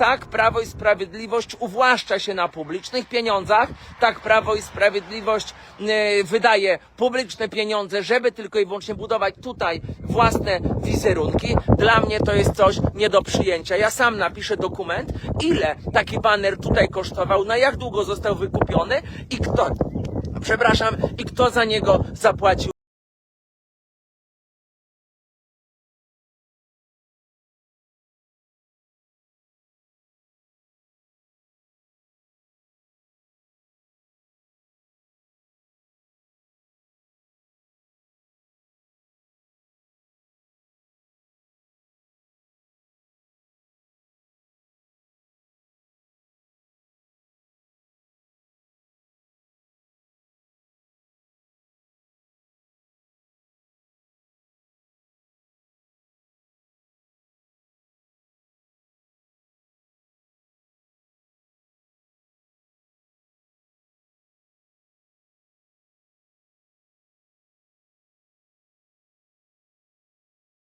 tak Prawo i Sprawiedliwość uwłaszcza się na publicznych pieniądzach, tak Prawo i Sprawiedliwość e, wydaje publiczne pieniądze, żeby tylko i wyłącznie budować tutaj własne wizerunki. Dla mnie to jest coś nie do przyjęcia. Ja sam napiszę dokument, ile taki baner tutaj kosztował, na jak długo został wykupiony i kto, przepraszam, i kto za niego zapłacił.